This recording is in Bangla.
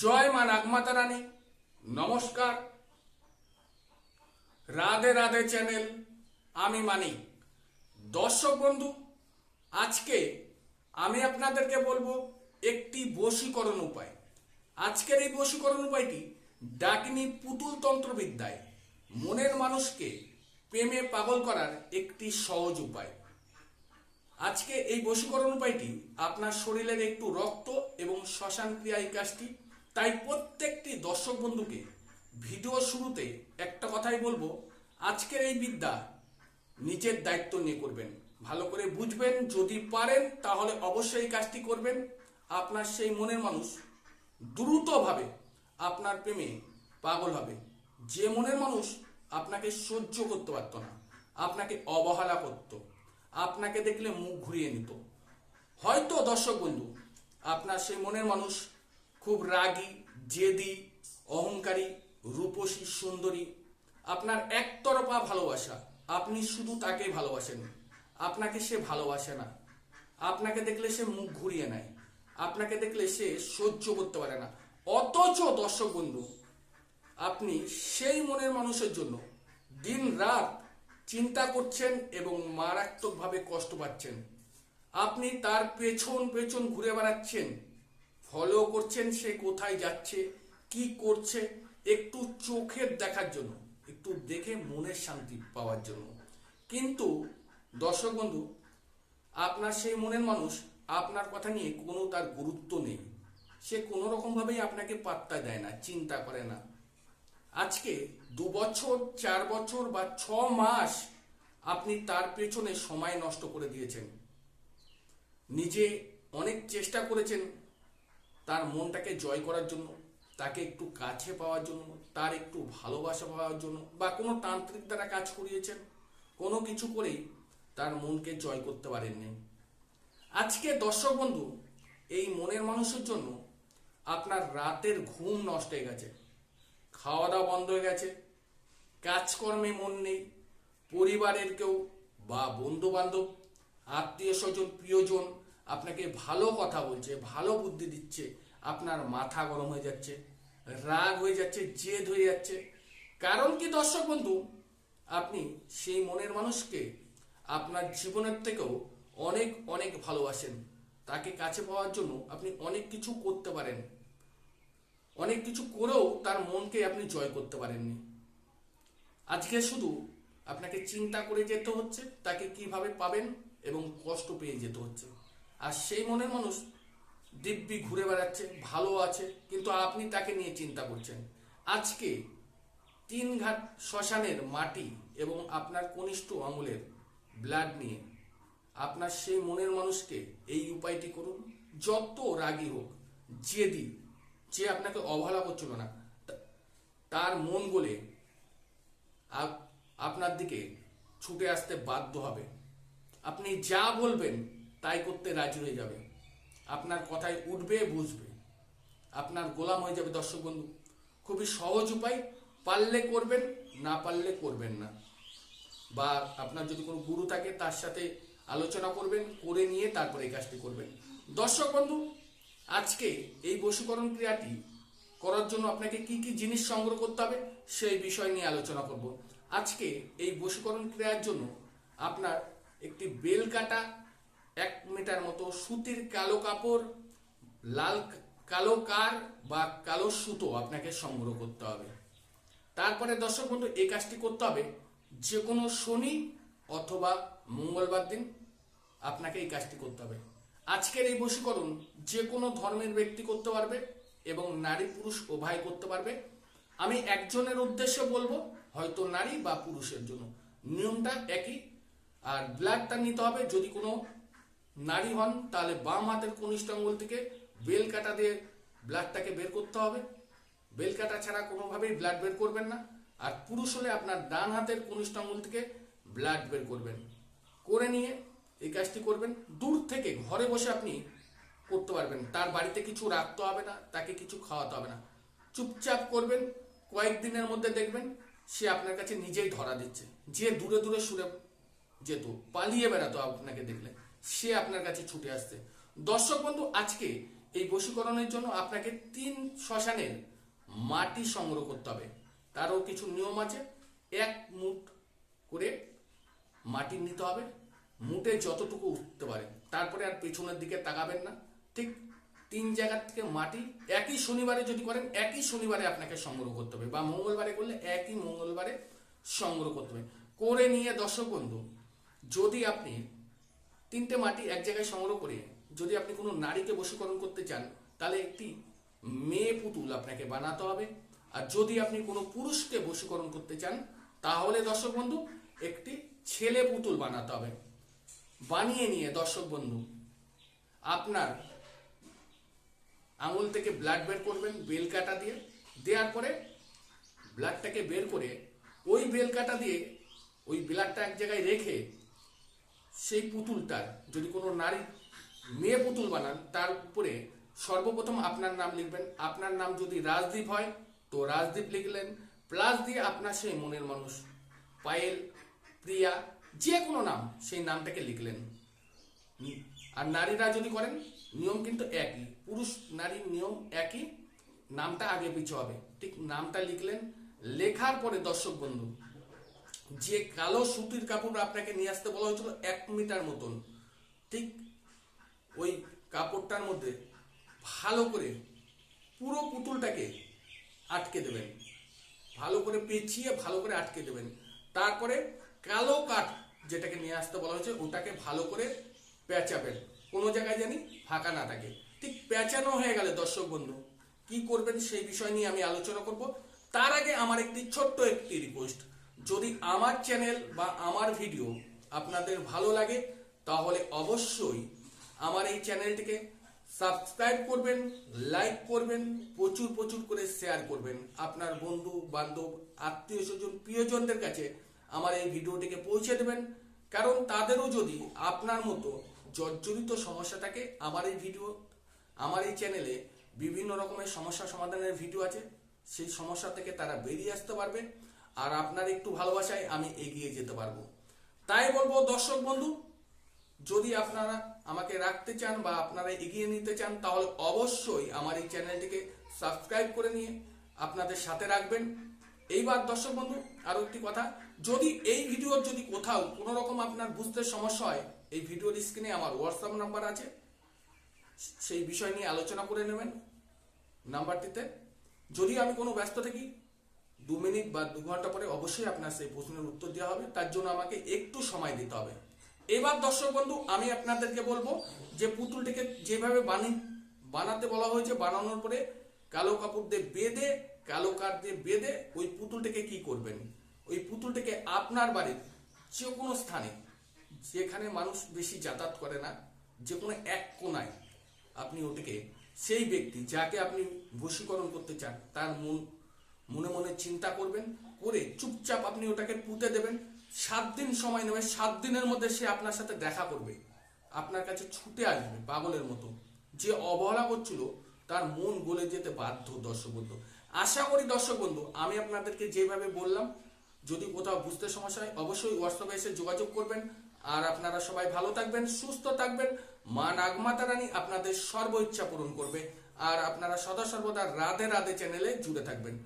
জয় মা নাগমাতা রানী নমস্কার। রাধে রাধে চ্যানেল, আমি মানিক। দর্শক বন্ধু, আজকে আমি আপনাদেরকে বলব একটি বশীকরণ উপায়। আজকের এই বশীকরণ উপায়টি ডাকিনী পুতুল তন্ত্রবিদ্যায় মনের মানুষকে প্রেমে পাগল করার একটি সহজ উপায়। আজকে এই বশীকরণ উপায়টি আপনার শরীরের একটু রক্ত এবং শ্মশান ক্রিয়া এই কাজটি তাই প্রত্যেকটি দর্শক বন্ধুকে ভিডিও শুরুতে একটা কথাই বলব, আজকের এই বিদ্যা নিজের দায়িত্ব নিয়ে করবেন। ভালো করে বুঝবেন, যদি পারেন তাহলে অবশ্যই কাজটি করবেন। আপনার সেই মনের মানুষ দ্রুতভাবে আপনার প্রেমে পাগল হবে। যে মনের মানুষ আপনাকে সহ্য করতে পারতো না, আপনাকে অবহেলা করত, আপনাকে দেখলে মুখ ঘুরিয়ে নিত। হয়তো দর্শক বন্ধু, আপনার সেই মনের মানুষ খুব রাগী, জেদি, অহংকারী, রূপসী, সুন্দরী। আপনার একতরফা ভালোবাসা। আপনি শুধু তাকে ভালোবাসেন। আপনাকে সে ভালোবাসে না। আপনাকে দেখলে সে মুখ ঘুরিয়ে নেয়। আপনাকে দেখলে সে সহ্য করতে পারে না। অথচ, দর্শক বন্ধু, আপনি সেই মনের মানুষের জন্য দিন রাত চিন্তা করছেন এবং মারাত্মকভাবে কষ্ট পাচ্ছেন। আপনি তার পেছন পেছন ঘুরে বেড়াচ্ছেন। ফলো করছেন, সে কোথায় যাচ্ছে, কি করছে, একটু চোখের দেখার জন্য, একটু দেখে মনের শান্তি পাওয়ার জন্য। কিন্তু দর্শক বন্ধু, আপনার সেই মনের মানুষ, আপনার কথা নিয়ে কোনো তার গুরুত্ব নেই। সে কোনো রকমভাবেই আপনাকে পাত্তা দেয় না, চিন্তা করে না। আজকে দু বছর, চার বছর বা ছ মাস আপনি তার পেছনে সময় নষ্ট করে দিয়েছেন। নিজে অনেক চেষ্টা করেছেন তার মনটাকে জয় করার জন্য, তাকে একটু কাছে পাওয়ার জন্য, তার একটু ভালোবাসা পাওয়ার জন্য বা কোনো তান্ত্রিক দ্বারা কাজ করিয়েছেন, কোনো কিছু করেই তার মনকে জয় করতে পারেননি। আজকে দর্শক বন্ধু, এই মনের মানুষের জন্য আপনার রাতের ঘুম নষ্ট হয়ে গেছে খাওয়া দাওয়া বন্ধ হয়ে গেছে, কাজকর্মে মন নেই, পরিবারের কেউ বা বন্ধু বান্ধব আত্মীয় স্বজন, প্রিয়জন আপনাকে ভালো কথা বলছে, ভালো বুদ্ধি দিচ্ছে, আপনার মাথা গরম হয়ে যাচ্ছে, রাগ হয়ে যাচ্ছে, জেদ হয়ে যাচ্ছে। কারণ কি দর্শক বন্ধু, আপনি সেই মনের মানুষকে আপনার জীবনের থেকেও অনেক অনেক ভালোবাসেন। তাকে কাছে পাওয়ার জন্য আপনি অনেক কিছু করতে পারেন। অনেক কিছু করেও তার মনকে আপনি জয় করতে পারেননি। আজকে শুধু আপনাকে চিন্তা করে যেতে হচ্ছে, তাকে কীভাবে পাবেন এবং কষ্ট পেয়ে যেতে হচ্ছে। আর সেই মনের মানুষ দিব্যি ঘুরে বেড়াচ্ছে, ভালো আছে, কিন্তু আপনি তাকে নিয়ে চিন্তা করছেন। আজকে তিন ঘাট শ্মশানের মাটি এবং আপনার কনিষ্ঠ আঙুলের ব্লাড নিয়ে আপনার সেই মনের মানুষকে এই উপায়টি করুন। যত রাগী হোক, জেদি, যে আপনাকে অবহেলা করছিল না তার মন গলে আপ- আপনার দিকে ছুটে আসতে বাধ্য হবে। আপনি যা বলবেন তাই করতে রাজি হয়ে যাবে। আপনার কথায় উঠবে, বুঝবে। আপনার গোলাম হয়ে যাবে দর্শক বন্ধু। খুবই সহজ উপায়, পারলে করবেন, না পারলে করবেন না। বা আপনার যদি কোনো গুরু থাকে, তার সাথে আলোচনা করবেন, করে নিয়ে তারপরে এই কাজটি করবেন। দর্শক বন্ধু, আজকে এই বশীকরণ ক্রিয়াটি করার জন্য আপনাকে কি কি জিনিস সংগ্রহ করতে হবে, সেই বিষয় নিয়ে আলোচনা করব। আজকে এই বশীকরণ ক্রিয়ার জন্য আপনার একটি বেল কাটা এক মিটার মতো সুতির কালো কাপড়, লাল কালো কার বা কালো সুতো আপনাকে সংগ্রহ করতে হবে। তারপরে দর্শক বন্ধু, এই কাজটি করতে হবে যে কোনো শনি অথবা মঙ্গলবার দিন আপনাকে এই কাজটি করতে হবে। আজকের এই বশীকরণ যে কোনো ধর্মের ব্যক্তি করতে পারবে এবং নারী, পুরুষ উভয় করতে পারবে। আমি একজনের উদ্দেশ্যে বলব, হয়তো নারী বা পুরুষের জন্য। নিয়মটা একই, আর ব্লাডটা নিতে হবে যদি কোনো নারী হন, তাহলে বাম হাতের কনিষ্ঠ আঙ্গুল থেকে বেল কাটা দিয়ে ব্লাডটাকে বের করতে হবে। বেল কাটা ছাড়া কোনোভাবেই ব্লাড বের করবেন না। আর পুরুষ হলে আপনার ডান হাতের কনিষ্ঠ আঙ্গুল থেকে ব্লাড বের করবেন। করে নিয়ে এই কাজটি করবেন। দূর থেকে ঘরে বসে আপনি করতে পারবেন। তার বাড়িতে কিছু রাখতে হবে না, তাকে কিছু খাওয়াতে হবে না। চুপচাপ করবেন, কয়েকদিনের মধ্যে দেখবেন সে আপনার কাছে নিজেই ধরা দিচ্ছে। যে দূরে দূরে সুরে যেত পালিয়ে বেড়াতো আপনাকে দেখলে। সে আপনার কাছে ছুটে আসছে। দর্শক বন্ধু, আজকে এই বশীকরণের জন্য আপনাকে তিন শ্মশানের মাটি সংগ্রহ করতে হবে। তারও কিছু নিয়ম আছে। এক মুঠ করে মাটি নিতে হবে। মুটে যতটুকু উঠতে পারে। তারপরে আর পেছনের দিকে তাকাবেন না। ঠিক তিন জায়গা থেকে মাটি একই শনিবারে যদি করেন, একই শনিবারে আপনাকে সংগ্রহ করতে হবে বা মঙ্গলবারে করলে একই মঙ্গলবারে সংগ্রহ করতে হবে। করে নিয়ে দর্শক বন্ধু, যদি আপনি তিনটে মাটি এক জায়গায় সংগ্রহ করে যদি আপনি কোনো নারীকে বশীকরণ করতে চান, তাহলে একটি মেয়ে পুতুল আপনাকে বানাতে হবে। আর যদি আপনি কোনো পুরুষকে বশীকরণ করতে চান, তাহলে দর্শক বন্ধু, একটি ছেলে পুতুল বানাতে হবে। বানিয়ে নিয়ে দর্শক বন্ধু, আপনার আঙুল থেকে ব্লাড বের করবেন বেল কাটা দিয়ে। দেওয়ার পরে ব্লাডটাকে বের করে ওই বেল কাটা দিয়ে ওই ব্লাডটা এক জায়গায় রেখে সেই পুতুলটার, যদি কোনো নারী মেয়ে পুতুল বানান, তার উপরে সর্বপ্রথম আপনার নাম লিখবেন। আপনার নাম যদি রাজদীপ হয়, তো রাজদীপ লিখলেন। প্লাস দিয়ে আপনার সেই মনের মানুষ, পায়েল, প্রিয়া, যে কোনো নাম, সেই নামটাকে লিখলেন। আর নারীরা যদি করেন, নিয়ম কিন্তু একই। পুরুষ নারীর নিয়ম একই। নামটা আগে পিছু হবে। ঠিক নামটা লিখলেন। লেখার পরে দর্শক বন্ধু যে কালো সুতির কাপড় আপনাকে নিয়ে আসতে বলা হয়েছিল এক মিটার মতন, ঠিক ওই কাপড়টার মধ্যে ভালো করে পুরো পুতুলটাকে আটকে দেবেন। ভালো করে পেঁচিয়ে ভালো করে আটকে দেবেন। তারপরে কালো কাঠ যেটাকে নিয়ে আসতে বলা হয়েছে, ওটাকে ভালো করে পেঁচাবেন। কোনো জায়গায় জানি ফাঁকা না থাকে। ঠিক পেঁচানো হয়ে গেলে দর্শক বন্ধু। কি করবেন সেই বিষয় নিয়ে আমি আলোচনা করব। তার আগে আমার একটি ছোট্ট একটি রিকোয়েস্ট যদি আমার চ্যানেল বা আমার ভিডিও আপনাদের ভালো লাগে, তাহলে অবশ্যই আমার এই চ্যানেলটিকে সাবস্ক্রাইব করবেন লাইক করবেন, প্রচুর প্রচুর করে শেয়ার করবেন। আপনার বন্ধু, বান্ধব, আত্মীয় স্বজন, প্রিয়জনদের কাছে আমার এই ভিডিওটিকে পৌঁছে দেবেন। কারণ তাদেরও যদি আপনার মতো জর্জরিত সমস্যা থাকে আমার এই ভিডিও আমার এই চ্যানেলে বিভিন্ন রকমের সমস্যা সমাধানের ভিডিও আছে, সেই সমস্যা থেকে তারা বেরিয়ে আসতে পারবে। আর আপনার একটু ভালোবাসায় আমি এগিয়ে যেতে পারব। তাই বলব, দর্শক বন্ধু, যদি আপনারা আমাকে রাখতে চান বা আপনারা এগিয়ে নিতে চান, তাহলে অবশ্যই আমার এই চ্যানেলটিকে সাবস্ক্রাইব করে নিয়ে আপনাদের সাথে রাখবেন। এইবার দর্শক বন্ধু, আরও একটি কথা, যদি এই ভিডিওর যদি কোথাও কোনো রকম আপনার বুঝতে সমস্যা হয়, এই ভিডিওর স্ক্রিনে আমার হোয়াটসঅ্যাপ নাম্বার আছে। সেই বিষয় নিয়ে আলোচনা করে নেবেন। নাম্বারটিতে যদি আমি কোনো ব্যস্ত থাকি দু মিনিট বা দু ঘণ্টা পরে অবশ্যই আপনার সেই প্রশ্নের উত্তর দেওয়া হবে। তার জন্য আমাকে একটু সময় দিতে হবে। এবার দর্শক বন্ধু, আমি আপনাদেরকে বলব যে পুতুলটিকে যেভাবে বানি, বানাতে বলা হয়েছে, বানানোর পরে কালো কাপড় দিয়ে বেঁধে, কালো কাঠ দিয়ে বেঁধে ওই পুতুলটিকে কি করবেন? ওই পুতুলটিকে আপনার বাড়ির যে কোনো স্থানে, যেখানে মানুষ বেশি যাতায়াত করে না যে কোনো এক কোনায় আপনি ওটিকে, সেই ব্যক্তি যাকে আপনি বশীকরণ করতে চান, তার মন মনে মনে চিন্তা করবেন, করে চুপচাপ আপনি ওটাকে পুঁতে দেবেন। সাত দিন সময় নেবে, সাত দিনের মধ্যে সে আপনার সাথে দেখা করবে। আপনার কাছে ছুটে আসবে পাগলের মতো। যে অবহেলা করছিল, তার মন গলে যেতে বাধ্য দর্শক বন্ধু। আশা করি দর্শক বন্ধু, আমি আপনাদেরকে যেভাবে বললাম, যদি কোথাও বুঝতে সমস্যা হয়, অবশ্যই হোয়াটসঅ্যাপে এসে যোগাযোগ করবেন। আর আপনারা সবাই ভালো থাকবেন, সুস্থ থাকবেন। মা নাগমাতা রানী আপনাদের সর্ব ইচ্ছা পূরণ করবে। আর আপনারা সদা সর্বদা রাধে রাধে চ্যানেলে জুড়ে থাকবেন।